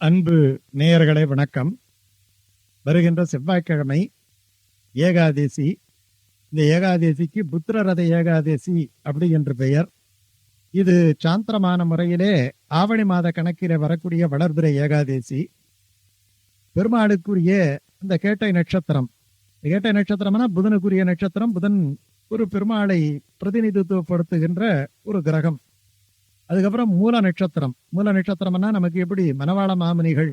அன்பு நேயர்களே வணக்கம். வருகின்ற செவ்வாய்க்கிழமை ஏகாதேசி. இந்த ஏகாதேசிக்கு புத்திரரத ஏகாதேசி அப்படி என்று பெயர். இது சாந்திரமான முறையிலே ஆவணி மாத கணக்கிலே வரக்கூடிய வளர்பிறை ஏகாதேசி. பெருமாளுக்குரிய இந்த கேட்டை நட்சத்திரம். கேட்டை நட்சத்திரம்னா புதனுக்குரிய நட்சத்திரம். புதன் ஒரு பெருமாளை பிரதிநிதித்துவப்படுத்துகின்ற ஒரு கிரகம். அதுக்கப்புறம் மூல நட்சத்திரம். மூல நட்சத்திரம்னா நமக்கு எப்படி? மணவாள மாமுனிகள்.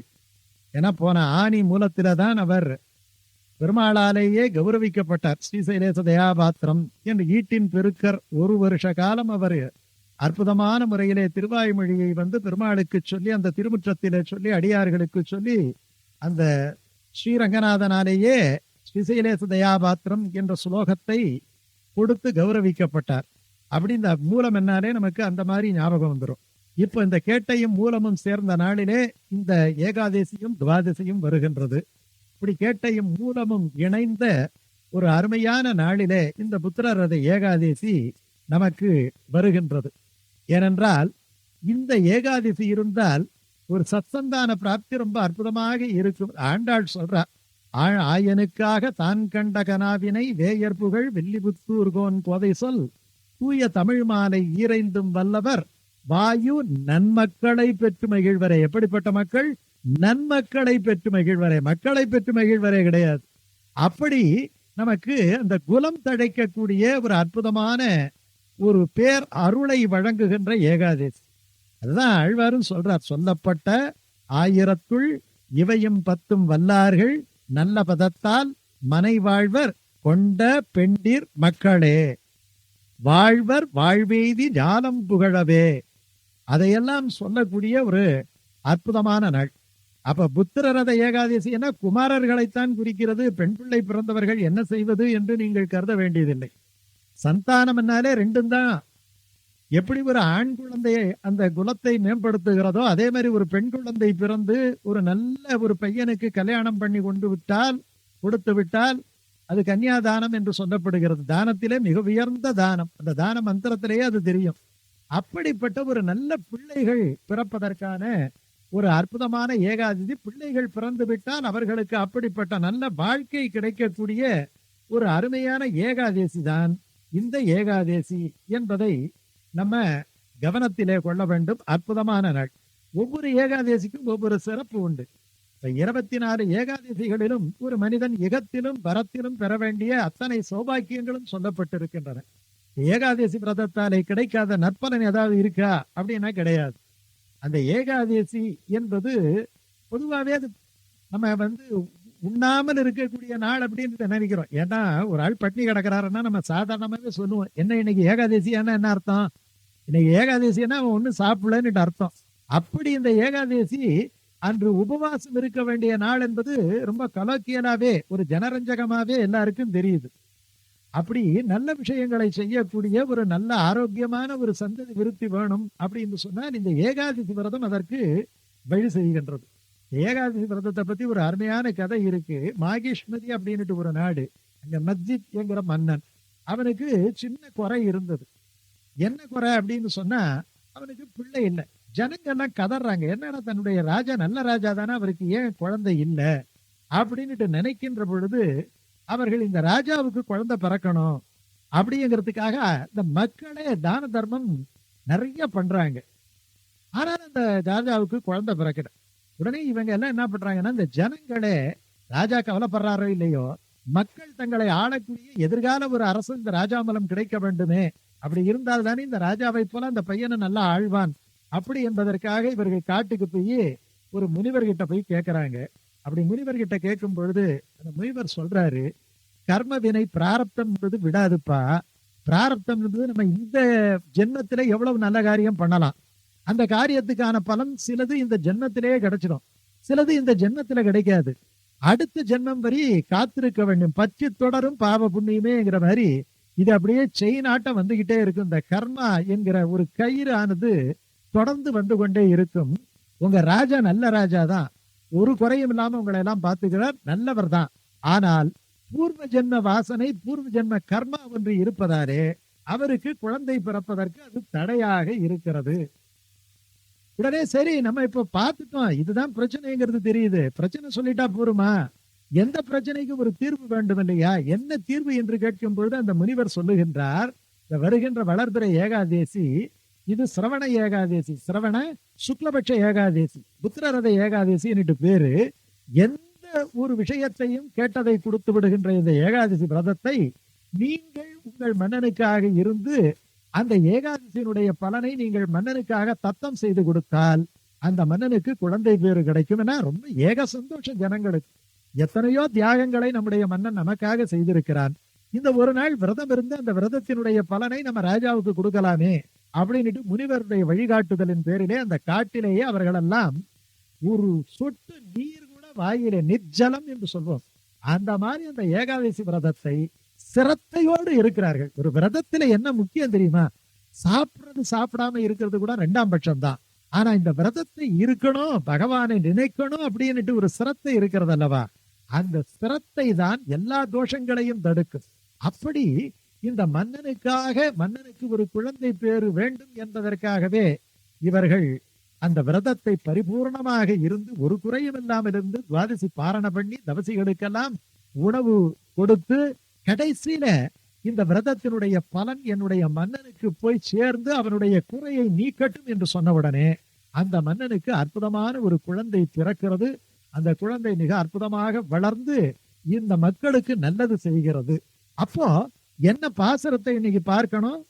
ஏன்னா போன ஆணி மூலத்தில தான் அவர் பெருமாளாலேயே கௌரவிக்கப்பட்டார். ஸ்ரீசைலேச தயாபாத்திரம் என்று ஈட்டின் பெருக்கர் ஒரு வருஷ காலம் அவர் அற்புதமான முறையிலே திருவாய்மொழியை வந்து பெருமாளுக்கு சொல்லி அந்த திருமுற்றத்திலே சொல்லி அடியார்களுக்கு சொல்லி அந்த ஸ்ரீரங்கநாதனாலேயே ஸ்ரீசைலேச தயாபாத்திரம் என்ற சுலோகத்தை கொடுத்து கௌரவிக்கப்பட்டார். அப்படி இந்த மூலம் என்னாலே நமக்கு அந்த மாதிரி ஞாபகம் வந்துடும் இப்போ இந்த கேட்டையும் மூலமும் சேர்ந்த நாளிலே இந்த ஏகாதசியும் துவாதசியும் வருகின்றது. இப்படி கேட்டையும் மூலமும் இணைந்த ஒரு அருமையான நாளிலே இந்த புத்திரரத ஏகாதசி நமக்கு வருகின்றது. ஏனென்றால் இந்த ஏகாதசி இருந்தால் ஒரு சத்சந்தான பிராப்தி ரொம்ப அற்புதமாக இருக்கும். ஆண்டாள் சொல்றார் "ஆ- ஆயனுக்காக தான் கண்ட கனாவினை வேயர் புகழ் வெள்ளிபுத்தூர்கோன் கோதை சொல் தூய தமிழ் மாலை ஈரைந்தும் வல்லவர். வாயு நன்மக்களை பெற்று மகிழ்வரே. எப்படிப்பட்ட மக்கள்? நன்மக்களை பெற்று மகிழ்வரே. மக்களை பெற்று மகிழ்வரே கிடையாது. அப்படி நமக்கு அந்த குலம் தழைக்கக்கூடிய ஒரு அற்புதமான ஒரு பேர் அருளை வழங்குகின்ற ஏகாதேசி. அதுதான் ஆழ்வாரும் சொல்றார். சொல்லப்பட்ட ஆயிரத்துள் இவையும் பத்தும் வல்லார்கள் நல்ல பதத்தால் மனை வாழ்வர் கொண்ட பெண்டிர் மக்களே. வாழ்வர் வாழ்வெய்தி ஞானம் புகழவே. அதையெல்லாம் சொல்லக்கூடிய ஒரு அற்புதமான நாள். அப்ப புத்திரரத ஏகாதசினா குமாரர்களைத்தான் குறிக்கிறது. பெண் பிள்ளை பிறந்தவர்கள் என்ன செய்வது என்று நீங்கள் கருத வேண்டியதில்லை. சந்தானம் என்னாலே ரெண்டும் தான். எப்படி ஒரு ஆண் குழந்தையை அந்த குலத்தை மேம்படுத்துகிறதோ அதே மாதிரி ஒரு பெண் குழந்தை பிறந்து ஒரு நல்ல ஒரு பையனுக்கு கல்யாணம் பண்ணி கொண்டு விட்டால் கொடுத்து விட்டால் அது கன்னியாதானம் என்று சொல்லப்படுகிறது. தானத்திலே மிக உயர்ந்த தானம். அந்த தான மந்திரத்திலேயே அது தெரியும். அப்படிப்பட்ட ஒரு நல்ல பிள்ளைகள் பிறப்பதற்கான ஒரு அற்புதமான ஏகாதசி பிள்ளைகள் பிறந்து விட்டால் அவர்களுக்கு அப்படிப்பட்ட நல்ல வாழ்க்கை கிடைக்கக்கூடிய ஒரு அருமையான ஏகாதேசி தான் இந்த ஏகாதசி என்பதை நம்ம கவனத்திலே கொள்ள வேண்டும். அற்புதமான நாள். ஒவ்வொரு ஏகாதசிக்கும் ஒவ்வொரு சிறப்பு உண்டு. இருபத்தி நாலு ஏகாதசிகளிலும் ஒரு மனிதன் யுகத்திலும் பரத்திலும் பெற வேண்டிய அத்தனை சௌபாக்கியங்களும் சொல்லப்பட்டிருக்கின்றன. ஏகாதசி விரதத்தாலே கிடைக்காத நற்பலன் ஏதாவது இருக்கா? அப்படின்னா கிடையாது. அந்த ஏகாதசி என்பது பொதுவாகவே அது நம்ம வந்து உண்ணாமல் இருக்கக்கூடிய நாள் அப்படின்னு நினைக்கிறோம். ஏன்னா ஒரு ஆள் பட்னி கிடக்கிறாருன்னா நம்ம சாதாரணமாகவே சொல்லுவோம். என்ன இன்னைக்கு ஏகாதசியானா என்ன அர்த்தம்? இன்னைக்கு ஏகாதசினா அவன் ஒன்றும் சாப்பிடலன்னு அர்த்தம். அப்படி இந்த ஏகாதசி அன்று உபவாசம் இருக்க வேண்டிய நாள் என்பது ரொம்ப கலோக்கியலாவே ஒரு ஜனரஞ்சகமாவே எல்லாருக்கும் தெரியுது. அப்படி நல்ல விஷயங்களை செய்யக்கூடிய ஒரு நல்ல ஆரோக்கியமான ஒரு சந்ததி விருத்தி வேணும் அப்படின்னு சொன்னால் இந்த ஏகாதசி விரதம் அதற்கு வழி செய்கின்றது. ஏகாதசி விரதத்தை பத்தி ஒரு அருமையான கதை இருக்கு. மாகேஷ்மதி அப்படின்ட்டு ஒரு நாடு அங்க மஸ்ஜித் என்கிற மன்னன். அவனுக்கு சின்ன குறை இருந்தது. என்ன குறை அப்படின்னு சொன்னா அவனுக்கு பிள்ளை இல்லை. ஜனங்க எல்லாம் கதறாங்க. என்னன்னா தன்னுடைய ராஜா நல்ல ராஜா தானே அவருக்கு ஏன் குழந்தை இல்லை? அப்படின்னுட்டு நினைக்கின்ற பொழுது அவர்கள் இந்த ராஜாவுக்கு குழந்தை பிறக்கணும் அப்படிங்கிறதுக்காக இந்த மக்களே தான தர்மம் நிறைய பண்றாங்க. ஆனால் அந்த ராஜாவுக்கு குழந்தை பிறக்கல. உடனே இவங்க எல்லாம் என்ன பண்றாங்கன்னா இந்த ஜனங்களே ராஜா கவலைப்படுறாரோ இல்லையோ மக்கள் தங்களை ஆளக்கூடிய எதிர்கால ஒரு அரசு இந்த ராஜாமலம் கிடைக்க வேண்டுமே. அப்படி இருந்தால் தானே இந்த ராஜாவை போல அந்த பையனை நல்லா ஆழ்வான். அப்படி என்பதற்காக இவர்கள் காட்டுக்கு போய் ஒரு முனிவர்கிட்ட போய் கேட்கறாங்க அப்படி முனிவர்கிட்ட கேட்கும் பொழுது அந்த முனிவர் சொல்றாரு கர்ம வினை பிராரப்தம் என்பது விடாதுப்பா. பிராரப்தம் என்பது நம்ம இந்த ஜென்மத்தில எவ்வளவு நல்ல காரியம் பண்ணலாம். அந்த காரியத்துக்கான பலன் சிலது இந்த ஜென்மத்திலேயே கிடைச்சிடும். சிலது இந்த ஜென்மத்துல கிடைக்காது. அடுத்த ஜென்மம் வரி காத்திருக்க வேண்டும். பற்றி தொடரும் பாவ புண்ணியமேங்கிற மாதிரி இது அப்படியே செயின் ஆட்டம் வந்துகிட்டே இருக்கும் இந்த கர்மா என்கிற ஒரு கயிறு ஆனது தொடர்ந்து வந்து கொண்டே இருக்கும். உங்க ராஜா நல்ல ராஜா தான். ஒரு குறையும் இல்லாம உங்களை எல்லாம் பார்த்துக்கிறார். நல்லவர் தான். ஆனால் பூர்வ ஜென்ம வாசனை பூர்வ ஜென்ம கர்மா ஒன்று இருப்பதாலே அவருக்கு குழந்தை பிறப்பதற்கு அது தடையாக இருக்கிறது. உடனே சரி நம்ம இப்ப பார்த்துட்டோம். இதுதான் பிரச்சனைங்கிறது தெரியுது. பிரச்சனை சொல்லிட்டா போருமா? எந்த பிரச்சனைக்கும் ஒரு தீர்வு வேண்டும் இல்லையா என்ன தீர்வு என்று கேட்கும் பொழுது அந்த முனிவர் சொல்லுகின்றார் இந்த வருகின்ற வளர்பிறை ஏகாதேசி இது சிரவண ஏகாதேசி. சிரவண சுக்லபட்ச ஏகாதேசி. புத்திரரத ஏகாதேசி என்னட்டு பேரு. எந்த ஒரு விஷயத்தையும் கேட்டதை கொடுத்து விடுகின்ற இந்த ஏகாதசி விரதத்தை நீங்கள் உங்கள் மன்னனுக்காக இருந்து அந்த ஏகாதசியினுடைய பலனை நீங்கள் மன்னனுக்காக தத்தம் செய்து கொடுத்தால் அந்த மன்னனுக்கு குழந்தை பேரு கிடைக்கும் என ரொம்ப ஏக சந்தோஷம் ஜனங்களுக்கு எத்தனையோ தியாகங்களை நம்முடைய மன்னன் நமக்காக செய்திருக்கிறான். இந்த ஒரு நாள் விரதம் இருந்து அந்த விரதத்தினுடைய பலனை நம்ம ராஜாவுக்கு கொடுக்கலாமே. அப்படின்னுட்டு முனிவருடைய வழிகாட்டுதலின் பேரிலே அந்த காட்டிலேயே அவர்களெல்லாம் ஒரு சொட்டு நீர் கூட வாயிலே நிர்ஜலம் என்று சொல்வோம். அந்த மாதிரி அந்த ஏகாதசி விரதத்தை சிரத்தையோடு இருக்கிறார்கள். ஒரு விரதத்துல என்ன முக்கியம் தெரியுமா? சாப்பிடுறது சாப்பிடாம இருக்கிறது கூட ரெண்டாம் பட்சம் தான் ஆனா இந்த விரதத்தை இருக்கணும் பகவானை நினைக்கணும் அப்படின்னுட்டு ஒரு சிரத்தை இருக்கிறது அல்லவா அந்த சிரத்தை தான் எல்லா தோஷங்களையும் தடுக்கும். அப்படி இந்த மன்னனுக்காக மன்னனுக்கு ஒரு குழந்தை பேரு வேண்டும் என்பதற்காகவே இவர்கள் அந்த விரதத்தை பரிபூர்ணமாக இருந்து ஒரு குறையும் இல்லாமல் இருந்து துவாதசி பாரண பண்ணி தவசிகளுக்கெல்லாம் உணவு கொடுத்து கடைசியில இந்த விரதத்தினுடைய பலன் என்னுடைய மன்னனுக்கு போய் சேர்ந்து அவனுடைய குறையை நீக்கட்டும் என்று சொன்னவுடனே அந்த மன்னனுக்கு அற்புதமான ஒரு குழந்தை பிறக்கிறது. அந்த குழந்தை மிக அற்புதமாக வளர்ந்து இந்த மக்களுக்கு நல்லது செய்கிறது. அப்போ என்ன பாசரத்தை இன்னைக்கு பார்க்கணும்?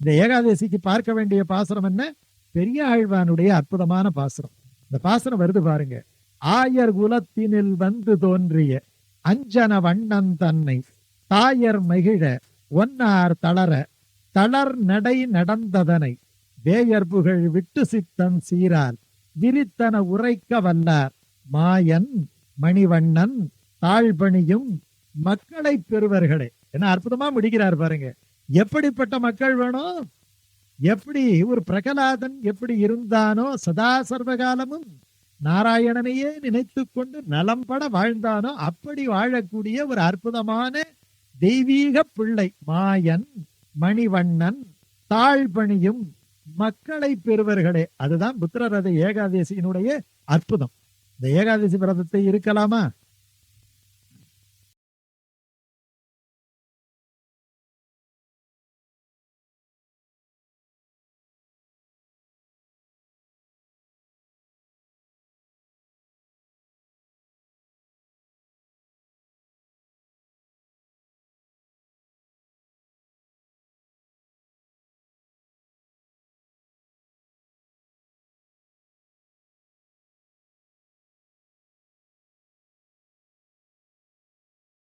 இந்த ஏகாதசிக்கு பார்க்க வேண்டிய பாசரம் என்ன? பெரிய ஆழ்வானுடைய அற்புதமான பாசரம். இந்த பாசரம் வருது பாருங்க. ஆயர் குலத்தினில் வந்து தோன்றிய அஞ்சன வண்ணன் தன்னை தாயர் மகிழ ஒன்னார் தளர தளர் நடை நடந்ததனை வேயர் புகழ் விட்டு சித்தன் சீரால் விரித்தன உரைக்க வல்லார் மாயன் மணிவண்ணன் தாழ்பணியும் மக்களை பெறுவர்களே. என்ன அற்புதமா முடிக்கிறார் பாருங்க. எப்படிப்பட்ட மக்கள் வேணும்? எப்படி ஒரு பிரகலாதன் எப்படி இருந்தானோ சதா சர்வகாலமும் நாராயணனையே நினைத்து கொண்டு நலம்பட வாழ்ந்தானோ அப்படி வாழக்கூடிய ஒரு அற்புதமான தெய்வீக பிள்ளை மாயன் மணிவண்ணன் தாழ்பணியும் மக்களை பெறுவர்களே. அதுதான் புத்திரரத ஏகாதசியினுடைய அற்புதம். இந்த ஏகாதசி விரதத்தை இருக்கலாமா?